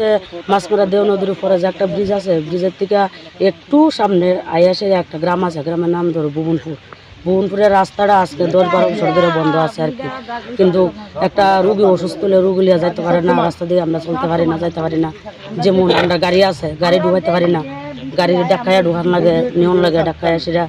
সে মাছমারা দেও নদীর উপরে যে একটা ব্রিজ আছে ব্রিজের থেকে একটু সামনে আইয়াসে একটা গ্রাম আছে, গ্রামের নাম ধরো ভুবনপুর ভুবনপুরের রাস্তাটা আজকে দশ বারো বছর ধরে বন্ধ আছে আর কি। কিন্তু একটা রুগী অসুস্থ হলে রুগী লিয়া যাইতে পারে না, রাস্তা দিয়ে আমরা চলতে পারি না, যাইতে পারি না। যেমন আমরা গাড়ি আছে, গাড়ি ডুবাইতে পারি না। গাড়ি ডাকাইয়া ঢুকান লাগে নিয়ন লাগে ডাকাইয়া সেটা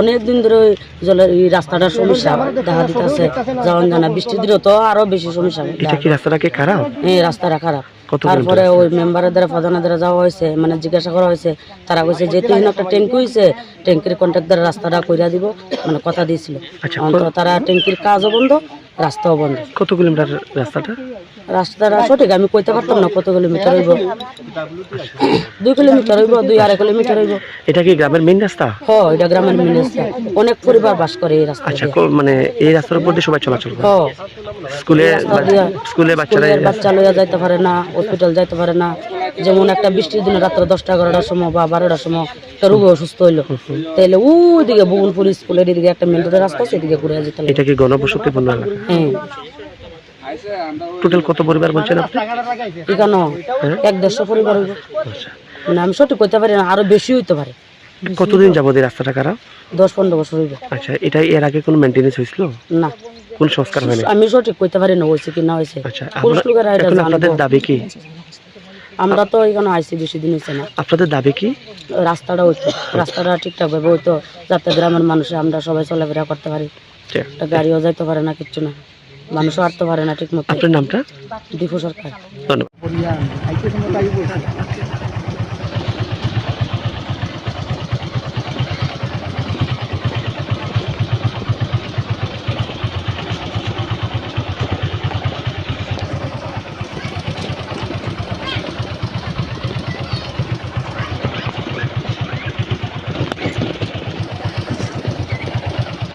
অনেক দিন ধরে ওই জলের এই রাস্তাটার সমস্যা দেখা দিতেছে। যেমন জানা বৃষ্টির দিনেও তো আরও বেশি সমস্যা। এটা কি রাস্তাটা কি খারাপ? এই রাস্তাটা খারাপ। তারপরে ওই মেম্বারের দ্বারা প্রধানের দ্বারা যাওয়া হয়েছে মানে জিজ্ঞাসা করা হয়েছে তারা কইছে যেহেতু একটা ট্যাঙ্কি হয়েছে ট্যাঙ্কির কন্ট্রাক্ট দ্বারা রাস্তাটা কইরা দিব মানে কথা দিয়েছিল। আচ্ছা, তারা ট্যাঙ্কির কাজও বন্ধ রাস্তাও বন্ধ। কত কিলোমিটার রাস্তাটা? রাস্তাটা সঠিক আমি কইতে পারতাম না কত কিলোমিটার হইব। দুই কিলোমিটার হইব দুই আড়াই কিলোমিটার হইব। এটা কি গ্রামের মেইন রাস্তা? হ এটা গ্রামের মেন রাস্তা। অনেক পরিবার বাস করে এই রাস্তা আচ্ছা মানে এই রাস্তার উপর দিয়ে সবাই চলাচল করে? হ। স্কুলে স্কুলে বাচ্চারা বাচ্চা লইয়া যাইতে পারে না হসপিটাল যাইতে পারে না। যেমন একটা বৃষ্টির দিনে রাত্রে দশটা এগারোটার সময় বা বারোটার সময় একটা রোগী অসুস্থ হইল। তাহলে ওই দিকে বগুনপুর স্কুলের এদিকে একটা মেন রোডের রাস্তা আছে এদিকে ঘুরে যেতে এটা কি গণবসতিপূর্ণ এলাকা? হ্যাঁ। টোটাল কত পরিবার বলছেন আপনি? এখানে এক দেড়শো পরিবার হইব। আচ্ছা। মানে আমি সঠিক কইতে পারি না আরও বেশি হইতে পারে। কতদিন যাবত এই রাস্তাটা খারাপ দশ পনেরো বছর হইব। আচ্ছা এটা এর আগে কোনো মেনটেনেন্স হয়েছিল? না। কোন সংস্কার হয়নি? আমি সঠিক কইতে পারি না হয়েছে কি না হয়েছে। আচ্ছা। আপনাদের দাবি কি? আমরা তো এখানে আইসি বেশি দিন হচ্ছে না। আপনাদের দাবি কি? রাস্তাটা হইতো রাস্তাটা ঠিকঠাক ভাবে হইতো যাতে গ্রামের মানুষে আমরা সবাই চলাফেরা করতে পারি। একটা গাড়িও যাইতে পারে না কিচ্ছু না। মানুষও হাঁটতে পারে না ঠিক মতো আপনার নামটা? দীপু সরকার। ধন্যবাদ।